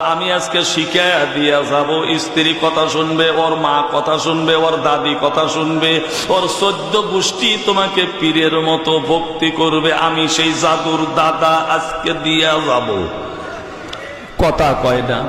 আমি আজকে শিখাইয়া দিয়া যাব, স্ত্রী কথা শুনবে, ওর মা কথা শুনবে, ওর দাদি কথা শুনবে, ওর সদ্য গোষ্ঠী তোমাকে পীরের মতো ভক্তি করবে, আমি সেই জাদুর দাদা আজকে দিয়া যাব। কথা কয় না?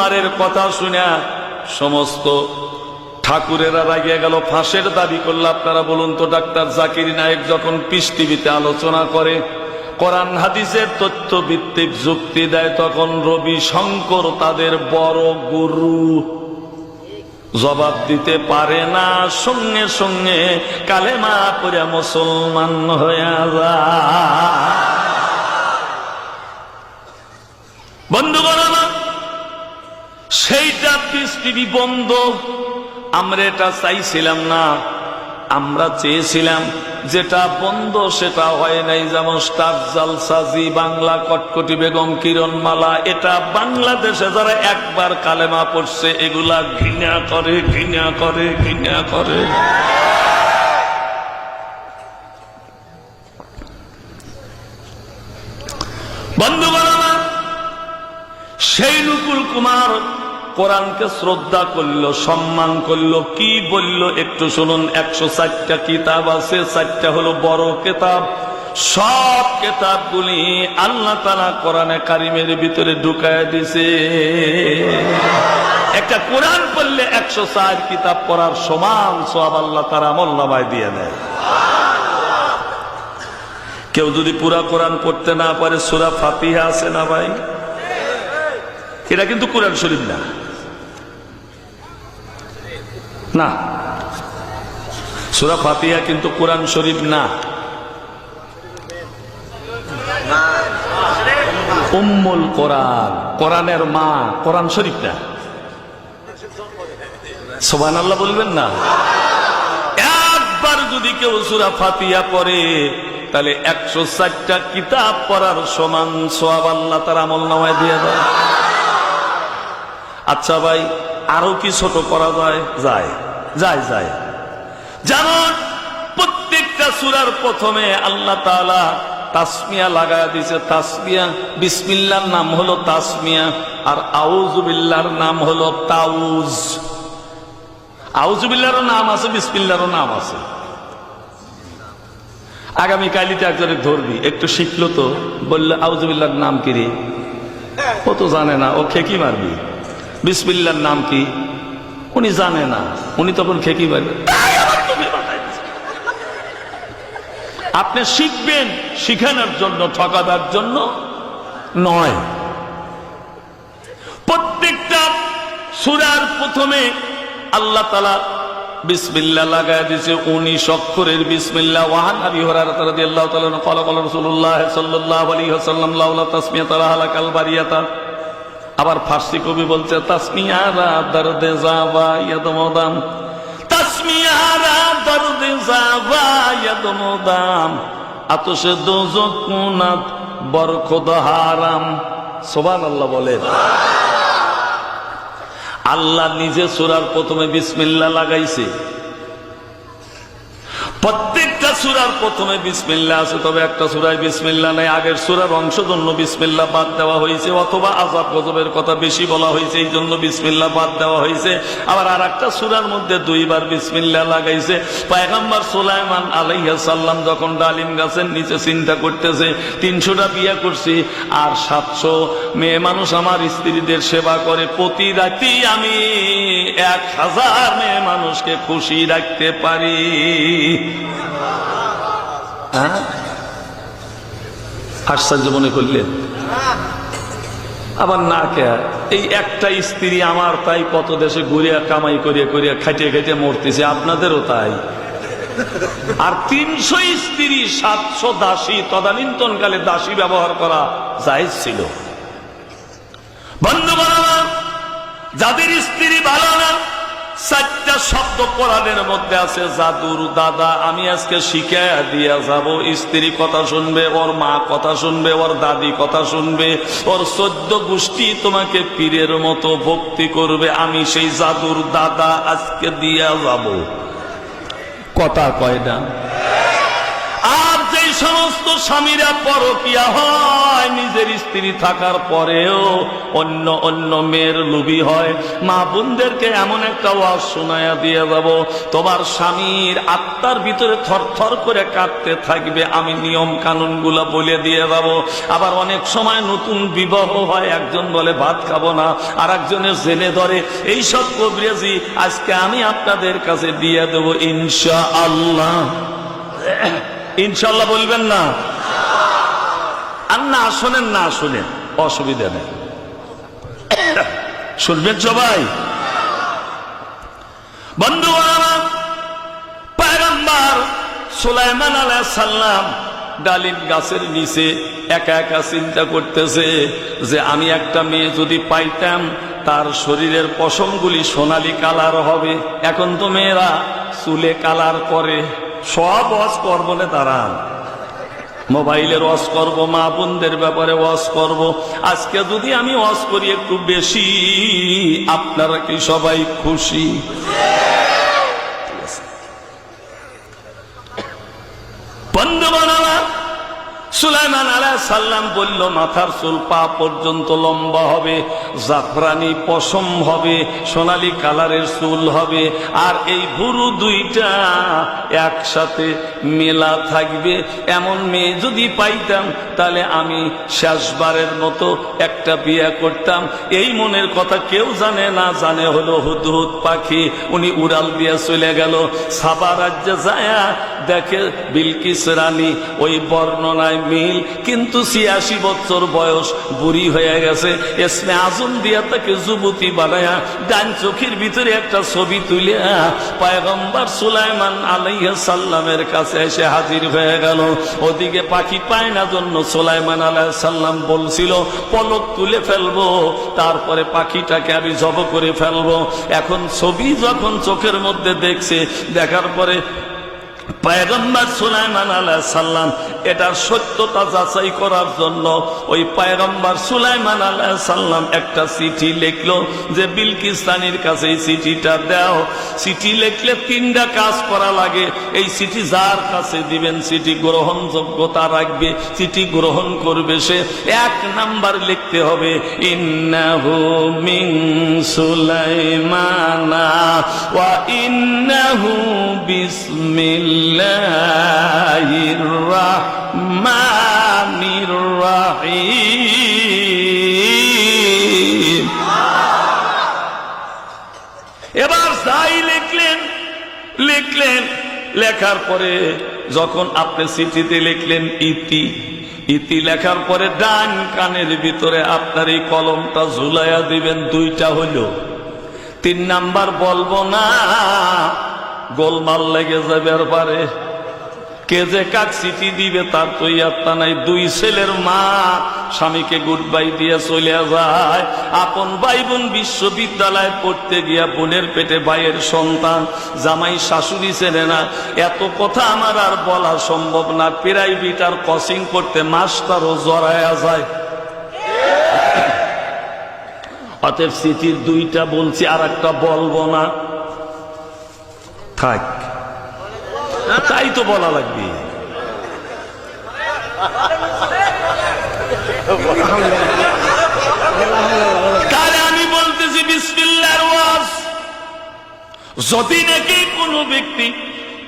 কুমারের কথা শুনে সমস্ত ঠাকুরেরা রাগিয়ে গেল। ফাঁসের দাবি করলে আপনারা বলুন তো, ডাক্তার জাকির নায়ক যখন পিস আলোচনা করে, কোরআন হাদিসের তথ্য ভিত্তিক যুক্তি দেয়, তখন রবি শঙ্কর তাদের বড় গুরু। জবাব দিতে পারে না, সঙ্গে সঙ্গে কালেমা পড়ে মুসলমান হয়ে যায়। বন্ধুগণ, আমার সেইটা পিস টিভি বন্ধ। আমরা এটা চাইছিলাম না, আমরা চেয়েছিলাম যেটা বন্ধ সেটা হয় নাই যেমন স্টার জালসাজি বাংলা, কটকটি বেগম, কিরণমালা, এটা বাংলাদেশে যারা একবার কালেমা পড়ছে, এগুলা ঘৃণা করে ঘৃণা করে ঘৃণা করে। বন্ধু সেই নুকুল কুমার কোরআনকে শ্রদ্ধা করল, সম্মান করল, কি বলল একটু শুনুন, একশো ষাটটা কিতাব আছে চারটা হলো বড় কেতাব। সব কেতাবগুলি আল্লাহ তালা কোরআনে কারিমের ভিতরে ঢুকায় দিছে। একটা কোরআন পড়লে একশো চার কিতাব পড়ার সমান সব আল্লাহ তারা আমল্লামায় দিয়ে দেয় কেউ যদি পুরা কোরআন পড়তে না পারে, সুরা ফাতিহা আছে না ভাই? এটা কিন্তু কোরআন শরীফ না। না। সুরা ফাতিহা কিন্তু কোরআন শরীফ না। উম্মুল কোরআন, কোরআনের মা, কোরআন শরীফ না। সোবান আল্লাহ বলবেন না। একবার যদি কেউ সুরা ফাতিহা পড়ে, তাহলে একশো ষাটটা কিতাব পড়ার সমান সোয়াব আল্লাহ তার আমল নামায় দিয়ে দেয়। আচ্ছা ভাই, আরও কি ছোট করা যায়? যায় যায় যায়। যেমন প্রত্যেকটা সুরার প্রথমে আল্লাহ তাআলা তাসমিয়া লাগায় দিছে তাসমিয়া, বিসমিল্লার নাম হলো তাসমিয়া, আর আউজুবিল্লার নাম হলো তাউজ। আউজুবিল্লারও নাম আছে বিসমিল্লারও নাম আছে। আগামী কালিতে একজনে ধরবি, একটু শিখলো তো, বলল আউজুবিল্লার নাম কিরে ও তো জানে না ও খেকি মারবি? বিসমিল্লার নাম কি? উনি জানে না। উনি তখন খেকি দিছে। আপনি শিখবেন শিখানোর জন্য, ঠকাবার জন্য নয়। প্রত্যেকটা সুরার প্রথমে আল্লাহ তালা বিসমিল্লা লাগায় দিয়েছে। উনিশ অক্ষরের বিসমিল্লা। ওয়াহান আবি হুরায়রা রাদিয়াল্লাহু তাআলা ক্বালা ক্বালা রাসূলুল্লাহ সাল্লাল্লাহু আলাইহি ওয়াসাল্লাম লাউলা তাসমিয়াতা লাহালাকাল বারিয়াতা। আবার ফার্সি কবি বলছে, তাসমিয়ারা দর্দে তাসমিয়ারা দর্দে হারাম। সুবহানাল্লাহ বলেন আল্লাহ নিজে সুরার প্রথমে বিসমিল্লা লাগাইছে। প্রত্যেকটা সুরার প্রথমে বিসমিল্লা আছে, তবে একটা সুরায় বিসমিল্লা নেই। আগের সুরার অংশ জন্য বিসমিল্লা বাদ দেওয়া হয়েছে, অথবা আজাব গজবের কথা বেশি বলা হয়েছে, এই জন্য বিসমিল্লা বাদ দেওয়া হয়েছে। আবার আর একটা সুরার মধ্যে দুইবার বিসমিল্লা লাগাইছে। পায়গাম্বার সুলাইমান আলাইহা সাল্লাম যখন ডালিম গাছের নিচে চিন্তা করতেছে, তিনশোটা বিয়ে করছি আর সাতশো মেয়ে মানুষ আমার স্ত্রীদের সেবা করে, প্রতি রাতেই আমি এক হাজার মেয়ে মানুষকে খুশি রাখতে পারি। হ্যাঁ? আশ্চর্য মনে করলেন? আবার না কে এই একটা স্ত্রী আমার তাই কত দেশে ঘুরিয়া কামাই করিয়া করিয়া খাটিয়ে খাটিয়ে মরতেছে, আপনাদেরও তাই। আর তিনশো স্ত্রী, সাতশো দাসী তদানীন্তন কালে দাসী ব্যবহার করা জায়েজ ছিল। বন্ধু যাদের স্ত্রী ভালো না চারটা শব্দ কোরআনের মধ্যে আছে, জাদুর দাদা, আমি আজকে শিখে দিয়া যাব। স্ত্রী কথা শুনবে, ওর মা কথা শুনবে, ওর দাদি কথা শুনবে, ওর সদ্য গোষ্ঠী তোমাকে পীরের মতো ভক্তি করবে। আমি সেই জাদুর দাদা আজকে দিয়া যাব। কথা কয় না। সমস্ত স্বামীরা পরকিয়া হয়। নিজের স্ত্রী থাকার পরেও অন্য অন্য মেয়ের লুবি হয়। মা বোনদেরকে এমন একটা ওয়াজ শোনায়া দিয়ে যাব, তোমার স্বামীর আত্মার ভিতরে থরথর করে কাঁদতে থাকবে, আমি নিয়ম কানুনগুলা বলে দিয়ে যাব। আবার অনেক সময় নতুন বিবাহ হয়, একজন বলে, ভাত খাব না। আর একজনের জেনে ধরে, এইসব কবরেজি, আজকে আমি আপনাদের কাছে দিয়ে দেবো ইনশা আল্লাহ ইনশাল্লাহ বলবেন না। আর না শোনেন না শোনেন, অসুবিধা নেই। শুনবেন সবাই? বন্ধু পায়গাম্বার সুলাইমান আলাহ সাল্লাম ডালিম গাছের নিচে একা একা চিন্তা করতেছে যে আমি একটা মেয়ে যদি পাইতাম, তার শরীরের পশমগুলি সোনালি কালার হবে। এখন তো মেয়েরা চুলে কালার করে। সব ওয়াজ কর বলে তারা মোবাইলের ওয়াজ করব, মা বোনদের ব্যাপারে ওয়াজ করব। আজকে যদি আমি ওয়াজ করি একটু বেশি, আপনারা কি সবাই খুশি? বানালা সুলাইমান আলাহ সাল্লাম বলল, মাথার চুল পা পর্যন্ত লম্বা হবে, জাফরানি পশম হবে, সোনালী কালারের চুল হবে, আর এই ভুরু দুইটা একসাথে মেলা থাকবে। এমন মেয়ে যদি পাইতাম, তাহলে আমি শেষবারের মতো একটা বিয়ে করতাম। এই মনের কথা কেউ জানে না, জানে হলো হুদহুদ পাখি। উনি উড়াল দিয়ে চলে গেল। সাবা রাজ্যে যায়া, দেখে বিলকিস রানী ওই বর্ণনায় মিল কিন্তু ছিয়াশি বছর বয়স, বুড়ি হয়ে গেছে। এসমে আজম দিয়া তাকে যুবতী বানায়া ডান চোখের ভিতরে একটা ছবি তুলে পায়গম্বর সুলাইমান আলাইয়া সাল্লামের কাছে এসে হাজির হয়ে গেল। ওদিকে পাখি পায় না জন্য সুলাইমান আলাহ সাল্লাম বলছিল, পলক তুলে ফেলব, তারপরে পাখিটাকে আমি জব করে ফেলব। এখন ছবি যখন চোখের মধ্যে দেখছে, দেখার পরে পায়গম্বর সুলাইমান আলাহ সাল্লাম এটার সত্যতা যাচাই করার জন্য ওই পায়গম্বর সুলাইমান আলাহ সাল্লাম একটা চিঠি লিখলো যে বিলকিস্তানির কাছে এই চিঠিটা দাও। চিঠি লিখলে তিনটা কাজ করা লাগে। এই চিঠি যার কাছে দিবেন, চিঠি গ্রহণযোগ্যতা রাখবে, চিঠি গ্রহণ করবে সে। এক নাম্বার লিখতে হবে, ইন্নাহু মিন সুলাইমানা ওয়া ইন্নাহু এবার যাই লিখলেন লিখলেন, লেখার পরে যখন আপনি চিঠিতে লিখলেন ইতি ইতি লেখার পরে ডান কানের ভিতরে আপনার এই কলমটা ঝুলাইয়া দিবেন, দুইটা হইল। তিন নাম্বার বলব না গোলমাল লেগে যাবে আর পারে। কে যে কাক চিঠি দিবে তার তো ইয়াত্তা নাই। দুই ছেলের মা স্বামীকে গুড বাই দিয়ে চলে যায়। আপন ভাই বোন বিশ্ববিদ্যালয়ে পড়তে গিয়া বোনের পেটে ভাইয়ের সন্তান, জামাই, শাশুড়ি চেনে না। এত কথা আমার আর বলা সম্ভব না। প্রাইভেট আর কোচিং করতে মাস্টারও জড়ায়া যায়। অতএব সিটির দুইটা বলছি আর একটা বলব না। থাক। তাই তো বলা লাগবে। আমি বলতেছি, বিসমিল্লার ওয়াজ। যদি নাকি কোনো ব্যক্তি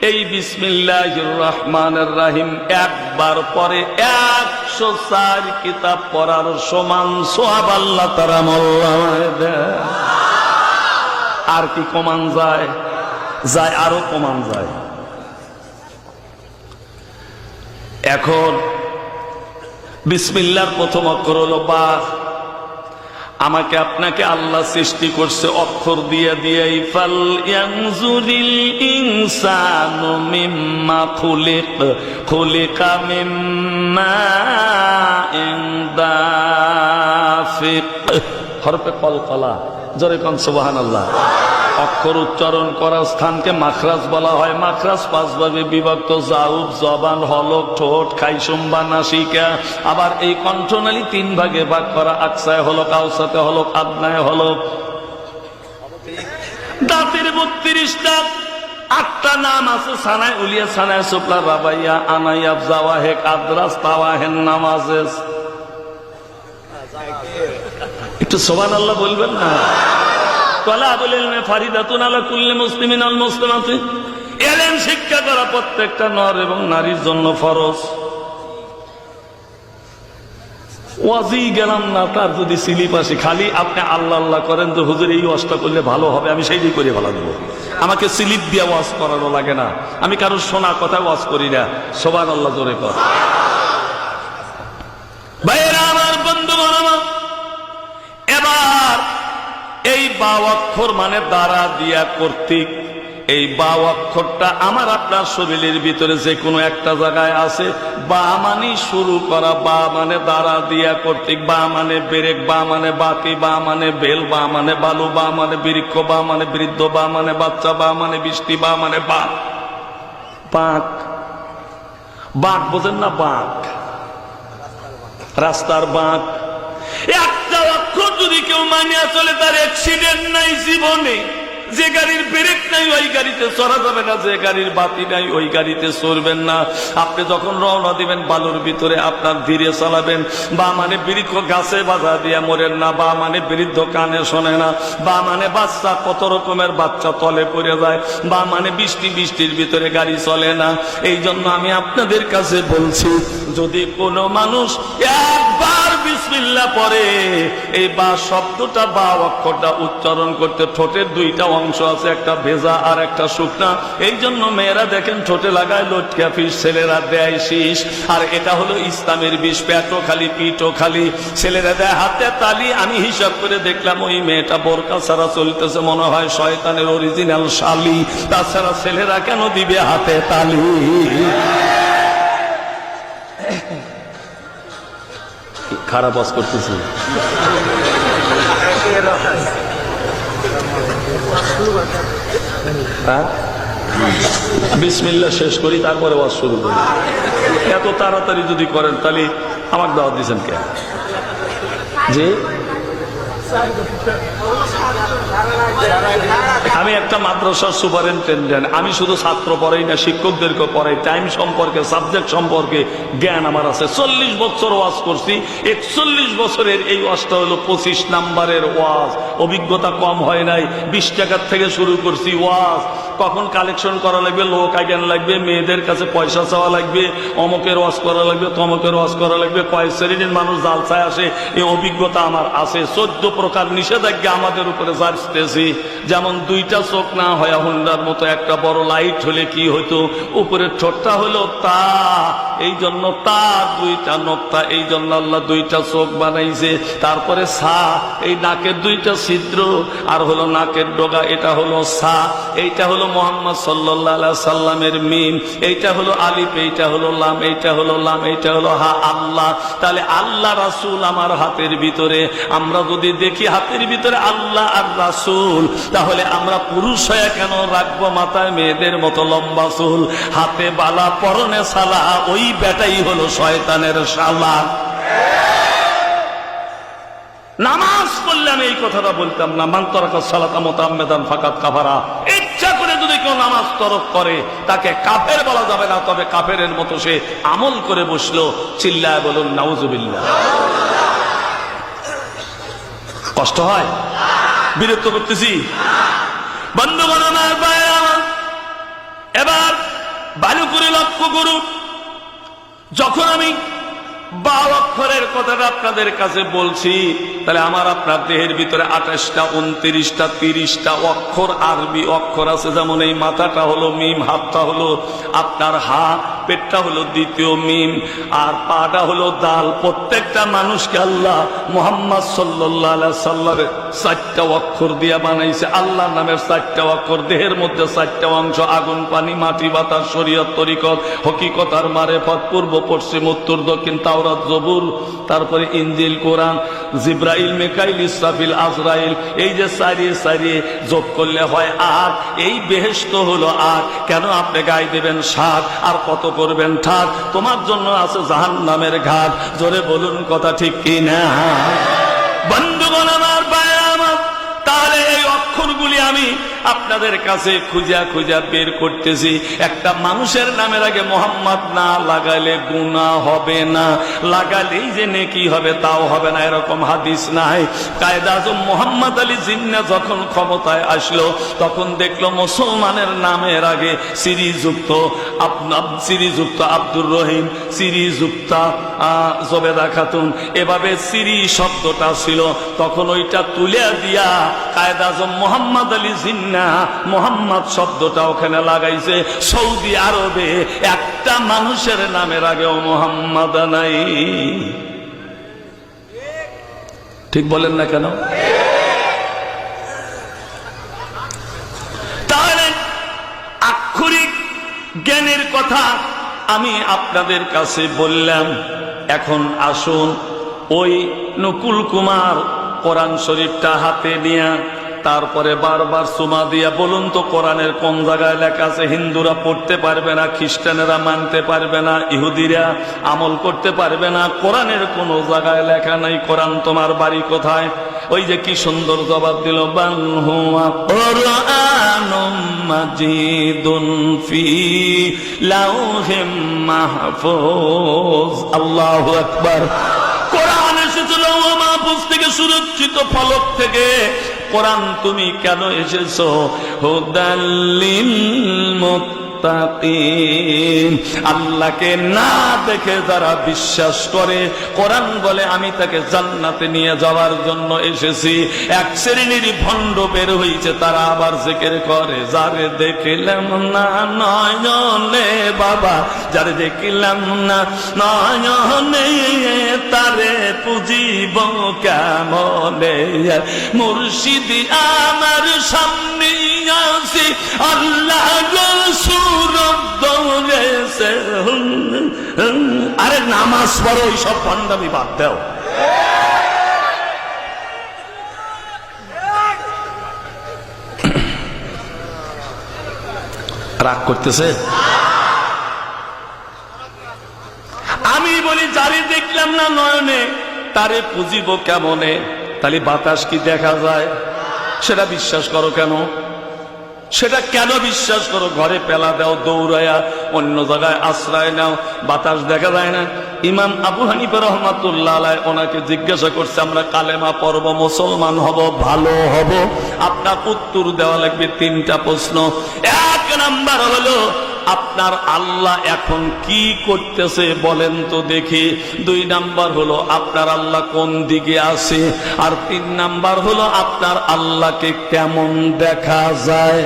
এই বিসমিল্লাহ রহমানের রাহিম একবার পরে একশো চার কিতাব পড়ার সমান সোহাব আল্লাহ তারা দেয়। আর কি কমান যায়? যায়, আরও কমান যায়। এখন বিসমিল্লার প্রথম অক্ষর হলো বা। আমাকে আপনাকে আল্লাহ সৃষ্টি করছে অক্ষর দিয়ে দিয়ে ফাল ইয়ানজুরিল ইনসানু মিম্মা খুলিক, খুলিকা মিম্মা ইনদাফিক হরফে কলকলা জোরে কন, সুবহানাল্লাহ। অক্ষর উচ্চারণ করার স্থানকে মাখরাজ বলা হয়। মাখরাজ পাঁচভাবে বিভক্ত, জাউব, জবান, হলক, ঠোঁট খাইসুম্বা নাসিকা আবার এই কণ্ঠনালী তিন ভাগে ভাগ করা, আকসায় হলক আউসাতে হলক, আদনায় হলক। দাঁতের বত্রিশটা, আটটা নাম আছে, সানায় উলিয়া, সানায় সুপলা, রাবাইয়া আনাইয়াব জাওয়াহেক, আদ্রাস, তাওয়াহেন, নামাজেস। একটু সোবান আল্লাহ বলবেন না? শিক্ষা করা প্রত্যেকটা নর এবং নারীর জন্য ফরজ। ওয়াজি গেলাম না, তার যদি স্লিপ আসে, খালি আপনি আল্লাহ আল্লাহ করেন তো হুজুর, এই ওয়াজটা করলে ভালো হবে, আমি সেইটাই করে ভালো দেবো। আমাকে স্লিপ দিয়ে ওয়াজ করানো লাগে না। আমি কারোর শোনা কথা ওয়াজ করি না। সবার আল্লাহ জোরে কর। আমার বন্ধু এবার এই বা অক্ষর মানে দ্বারা দিয়া কর্তৃক এই বা অক্ষরটা আমার আপনার শরীরের ভিতরে যে কোনো একটা জায়গায় আছে বা মানে শুরু করা বা মানে দ্বারা দিয়া কর্তৃক বা মানে বেরেক বা মানে বাতি বা মানে বেল বা মানে বালু বা মানে বৃক্ষ বা মানে বৃদ্ধ বা মানে বাচ্চা বা মানে বৃষ্টি বা মানে বাঘ বাঘ বাঘ বোঝেন না বাঘ রাস্তার যদি কেউ মানিয়া চলে তার অ্যাক্সিডেন্ট নাই জীবনে। যে গাড়ির ব্রেক নাই, ওই গাড়িতে চড়া যাবে না। যে গাড়ির বাতি নাই, ওই গাড়িতে চড়বেন না। আপনি যখন রওনা দিবেন, বালুর ভিতরে আপনার ধীরে চালাবেন। বা মানে বৃক্ষ গাছে বাধা দিয়ে মরেন না, বা মানে বৃদ্ধ কানে শোনে না, বা মানে বাচ্চা কত রকমের বাচ্চা তলে পড়ে যায়, বা মানে বৃষ্টি বৃষ্টির ভিতরে গাড়ি চলে না। এই জন্য আমি আপনাদের কাছে বলছি, যদি কোনো মানুষ একবার বিসমিল্লা পরে। এই বা শব্দটা, বা অক্ষরটা উচ্চারণ করতে ঠোঁটের দুইটা অংশ আছে, একটা ভেজা আর একটা শুকনা। এই জন্য মেয়েরা দেখেন ঠোঁটে লাগায়, লটকা ফিস, ছেলেরা দেয় শীষ। আর এটা হলো ইসলামের বিষ, পেটও খালি, পিঠও খালি। ছেলেরা দেয় হাতে তালি। আমি হিসাব করে দেখলাম ওই মেয়েটা বোরকা ছাড়া চলতেছে, মনে হয় শয়তানের অরিজিনাল শালি। তাছাড়া ছেলেরা কেন দিবে হাতে তালি? খারাপ আজ করতেছি। হ্যাঁ? বিসমিল্লা শেষ করি, তারপরে ওয়াজ শুরু করি। এত তাড়াতাড়ি যদি করেন, তাহলে আমাকে দাওয়াত দিয়েছেন কে? যে আমি একটা মাদ্রাসার সুপারিনটেন্ডেন্ট। আমি শুধু ছাত্র পড়াই না শিক্ষকদেরকে পড়াই। টাইম সম্পর্কে, সাবজেক্ট সম্পর্কে জ্ঞান আমার আছে। চল্লিশ বছর ওয়াজ করছি। একচল্লিশ বছরের এই ওয়াজটা হলো পঁচিশ নাম্বারের ওয়াজ। অভিজ্ঞতা কম হয় নাই। বিশ টাকার থেকে শুরু করছি ওয়াজ। কখন কালেকশন করা লাগবে, লোক আজ্ঞান লাগবে, মেয়েদের কাছে পয়সা চাওয়া লাগবে, অমকের ওয়াজ করা লাগবে, তমকের ওয়াজ করা লাগবে, কয়েক শ্রেণির মানুষ জালসায় আসে, এই অভিজ্ঞতা আমার আছে। চোদ্দ প্রকার নিষেধাজ্ঞা আমাদের উপরে চার্জতেছি যেমন দুইটা চোখ না হয় হুন্ডার মতো একটা বড় লাইট হলে কি হতো উপরের ঠোঁটটা হলো তা, এই জন্য তার দুইটা নক্তা, এই জন্য আল্লাহ দুইটা চোখ বানাইছে। তারপরে সা, এই নাকের দুইটা ছিদ্র, আর হলো নাকের ডগা, এটা হলো সা, এইটা হলো মোহাম্মদ সাল্লাহ সাল্লামের মিম, এইটা হলো আলিফ, এইটা হলো লাম, এইটা হলো লাম, এইটা হলো হা, আল্লাহ। তাহলে আল্লাহ রাসুল আমার হাতের ভিতরে। আমরা যদি দেখি হাতের ভিতরে আল্লাহ আর রাসুল, তাহলে আমরা পুরুষ হয়ে কেন রাখব মাথায় মেয়েদের মতো লম্বা চুল? হাতে বালা, পরনে সালা, ওই বেটাই হলো শয়তানের শালা। নামাজ পড়লে আমি এই কথাটা বলতাম না মান্তরাকা সালাতা মোতাম্মেদান ফাকাত ইচ্ছা করে যদি কেউ নামাজ তরক করে, তাকে কাফের বলা যাবে না, তবে কাফেরের মতো সে আমল করে বসল, চিল্লায় বলুন, নাউজুবিল্লাহ। কষ্ট হয়? বিরক্ত করতেছি। বন্ধু এবার বালু লক্ষ্য করুন। যখন আমি অক্ষরের কথাটা আপনাদের কাছে বলছি, তাহলে আমার আপনার দেহের ভিতরে আঠাশটা, উনত্রিশটা, তিরিশটা অক্ষর আরবি অক্ষর আছে। যেমন এই মাথাটা হলো, মিম, হাতটা হলো আপনার হা পেটটা হলো দ্বিতীয় মিম, আর পাটা হলো দাল। প্রত্যেকটা মানুষকে আল্লাহ মোহাম্মদ সাল্লাহ সাল্লামের চারটা অক্ষর দিয়া বানাইছে। আল্লাহ নামের চারটা অক্ষর, দেহের মধ্যে চারটা অংশ, আগুন, পানি, মাটি, বাতাস, শরীয়ত, তরিকত, হকিকতার মারেফত পূর্ব, পশ্চিম, উত্তর, দক্ষিণ, তাওরাত, জবুর, তারপরে ইঞ্জিল কোরআন, জিব্রাইল, মেকাইল, ইসরাফিল, আজরাইল। এই যে সারিয়ে সারিয়ে যোগ করলে হয় আট, এই বেহেস্ত হলো আট। কেন আপনি গায়ে দেবেন সাত? আর কত করবেন ঠাক। তোমার জন্য আছে জাহান নামের ঘাট। জোরে বলুন কথা ঠিক কি না আপনাদের কাছে খুঁজা খুঁজা বের করতেছি। একটা মানুষের নামের আগে মোহাম্মদ না লাগালে গুণা হবে না। লাগালেই যে নেকি হবে তাও হবে না, এরকম হাদিস নাই। কায়দা আজম মোহাম্মদ আলী জিন্না যখন ক্ষমতায় আসলো, তখন দেখল মুসলমানের নামের আগে সিরিযুক্ত আপনার সিরিযুক্ত আব্দুর রহিম, সিরিযুক্তা জবেদা খাতুন। এভাবে সিরি শব্দটা ছিল, তখন ওইটা তুলে দিয়া কায়দা আজম মোহাম্মদ আলী জিন্না মোহাম্মদ শব্দটা ওখানে লাগাইছে। সৌদি আরবে একটা মানুষের নামের আগেও মোহাম্মদ নাই। ঠিক বলেন না কেন? তাহলে আক্ষরিক জ্ঞানের কথা আমি আপনাদের কাছে বললাম। এখন আসুন ওই নকুল কুমার কোরআন শরীফটা হাতে নিয়ে তারপরে বারবার সুমা দিয়া বলুন তো, কোরআনের কোন জায়গায় লেখা আছে, হিন্দুরা পড়তে পারবে না, খ্রিস্টানেরা মানতে পারবে না, ইহুদিরা আমল করতে পারবে না, কোরআনের কোন জায়গায় লেখা নাই, কোরআন তোমার বাড়ি কোথায়? ওই যে কি সুন্দর জবাব দিল, বান হুয়া কোরআনুম মাজিদুন ফি লাউহিম মাহফুজ। আল্লাহু আকবার। কোরআন এসেছিল থেকে সুরক্ষিত ফলক থেকে। কোরআন তুমি কেন এসেছ? হুদাল্লিল আল্লাহকে না দেখে যারা বিশ্বাস করে, কোরআন বলে আমি তাকে জান্নাতে নিয়ে যাওয়ার জন্য এসেছি। এক শ্রেণির ভণ্ড বের হয়েছে তারা আবার জেকের করে, যারে দেখিলাম না, নয়নে বাবা, যারে দেখিলাম না, নয়নে তারে পুজিব কেমনে? মুর্শিদি আমার সামনে আল্লাহ আরে নামাজ পড়ো, এইসব ভণ্ডামি বাদ দাও। রাগ করতেছে? আমি বলি, যারে দেখলাম না নয়নে, তারে পুজিব কেমনে? তাহলে বাতাস কি দেখা যায়? সেটা বিশ্বাস করো কেন? সেটা কেন বিশ্বাস করো? ঘরে পেলা দাও, দৌড়ায়া অন্য জায়গায় আশ্রয় নাও, বাতাস দেখা যায় না। ইমাম আবু হানিফা রহমাতুল্লাহ ওনাকে জিজ্ঞাসা করছে, আমরা কালেমা পর্ব মুসলমান হব, ভালো হব? আপনার উত্তর দেওয়া লাগবে তিনটা প্রশ্ন। এক নাম্বার হলো, আপনার আল্লাহ এখন কি করতেছে বলেন তো দেখি। দুই নাম্বার হলো, আপনার আল্লাহ কোন দিকে আছে? আর তিন নাম্বার হলো, আপনার আল্লাহকে কেমন দেখা যায়?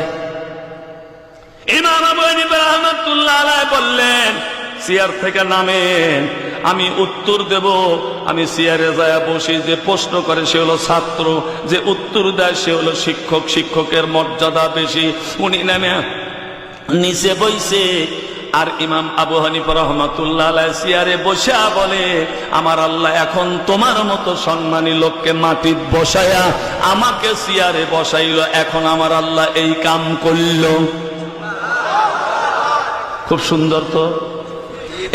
ইমাম বললেন চেয়ার থেকে নামেন, আমি উত্তর দেব। আমি চেয়ারে যায় বসি যে প্রশ্ন করে, সে হলো ছাত্র। যে উত্তর দেয়, সে হলো শিক্ষক। শিক্ষকের মর্যাদা বেশি। উনি নামে নিচে বইছে, আর ইমাম আবু হানিফ রহমাতুল্লাহ চেয়ারে বসা বলে, আমার আল্লাহ এখন তোমার মতো সম্মানী লোককে মাটি বসায়া আমাকে চেয়ারে বসাইল। এখন আমার আল্লাহ এই কাম করল। খুব সুন্দর তো।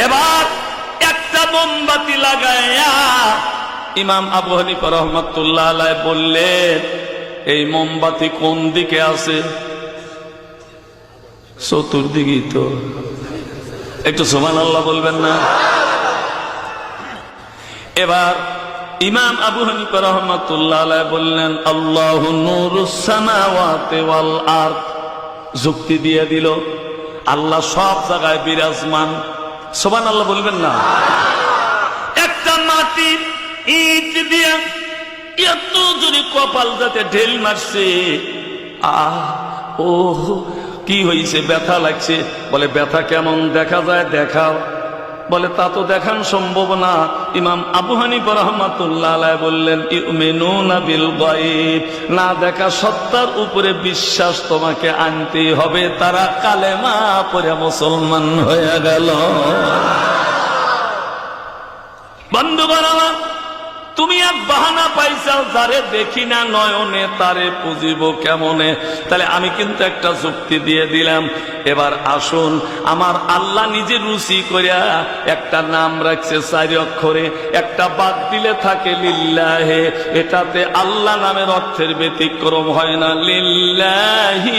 এবার একটা মোমবাতি লাগাইয়া ইমাম আবু হানিফা রহমাতুল্লাহ বললেন, এই মোমবাতি কোন দিকে আছে? চতুর্দিকেই তো। একটু সোমান আল্লাহ বলবেন না? এবার ইমাম আবু হানিফা রহমাতুল্লাহ বললেন, আল্লাহ নুরুসামাওয়াতি ওয়াল আরদ। যুক্তি দিয়ে দিল। আল্লাহ সব জায়গায় বিরাজমান। সোমান আল্লাহ বলবেন না। একটা মাটি ইট দিয়ে এত জোরে কপাল যাতে ঢেল মারছে। আহ ও কি হয়েছে ব্যথা লাগছে। বলে, ব্যথা কেমন? দেখা যায়, দেখাও। বলে, তা তো দেখান সম্ভব না। ইমাম আবু হানিফ রহমাতুল্লাহ বললেন বললেন, ইউমিনুনা বিল না দেখা সত্তার উপরে বিশ্বাস তোমাকে আনতে হবে। তারা কালেমা পরে মুসলমান হয়ে গেল। বন্ধু আমার তুমি এক বাহানা পাইছাও, যারে দেখি না নয়নে তারে পুজিব কেমনে? তাহলে আমি কিন্তু একটা যুক্তি দিয়ে দিলাম। এবার আসুন, আমার আল্লাহ নিজে রুচি করিয়া একটা নাম রাখছে চারি অক্ষরে। একটা বাদ দিলে থাকে লিল্লাহে, এটাতে আল্লাহ নামের অর্থের ব্যতিক্রম হয় না। লিল্লাহি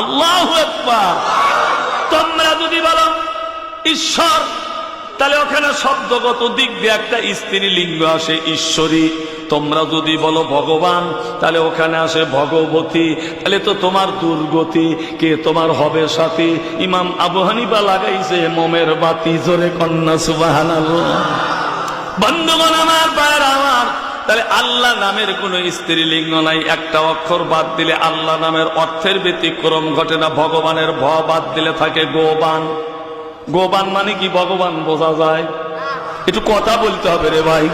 আল্লাহু তোমরা যদি বলো, ঈশ্বর তাহলে ওখানে শব্দগত দিক দিয়ে একটা স্ত্রী লিঙ্গ আসে, ঈশ্বরী। তোমরা যদি বলো ভগবান, তাহলে ওখানে আসে ভগবতী। তাহলে তো তোমার দুর্গতি, কে তোমার হবে সাথী? ইমাম আবু হানিফা লাগাইছে, মোমের বাতি, জোরে কন্যা সুবাহান আমার, তাহলে আল্লাহ নামের কোন স্ত্রীলিঙ্গ নাই। একটা অক্ষর বাদ দিলে আল্লাহ নামের অর্থের ব্যতিক্রম ঘটে না, ভগবানের ভ বাদ দিলে থাকে গোবান। গোবান মানে কি? ভগবান বোঝা যায়। একটু কথা বলতে হবে রে ভাই।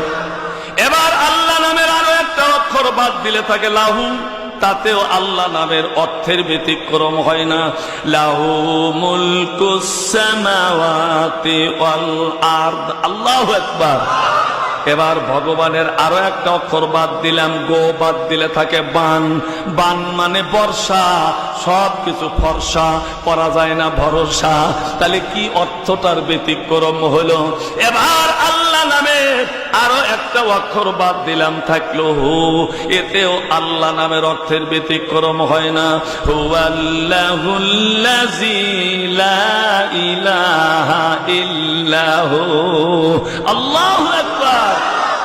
এবার আল্লাহ নামের আরও একটা অক্ষর বাদ দিলে থাকে লাহু। তাতেও আল্লাহ নামের অর্থের ব্যতিক্রম হয় না। লাহু মুলকুসামাওয়াতি ওয়াল আরদ। আল্লাহু আকবার। এবার ভগবানের আরও একটা অক্ষর বাদ দিলাম, গো বাদ দিলে থাকে বান। বান মানে বর্ষা, সব কিছু ফর্সা করা যায় না ভরসা। তাহলে কি অর্থটার ব্যতিক্রম হলো? এবার আরও একটা অক্ষর বাদ দিলাম থাকল হু। এতেও আল্লাহ নামের অর্থের ব্যতিক্রম হয় না। হু আল্লাহু আকবার।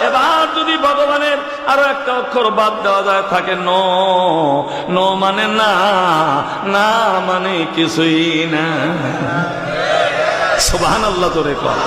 এবার যদি ভগবানের আরও একটা অক্ষর বাদ দেওয়া যায়, থাকে নো নো মানে না না মানে কিছুই না। সুবহান আল্লাহ তোরে কর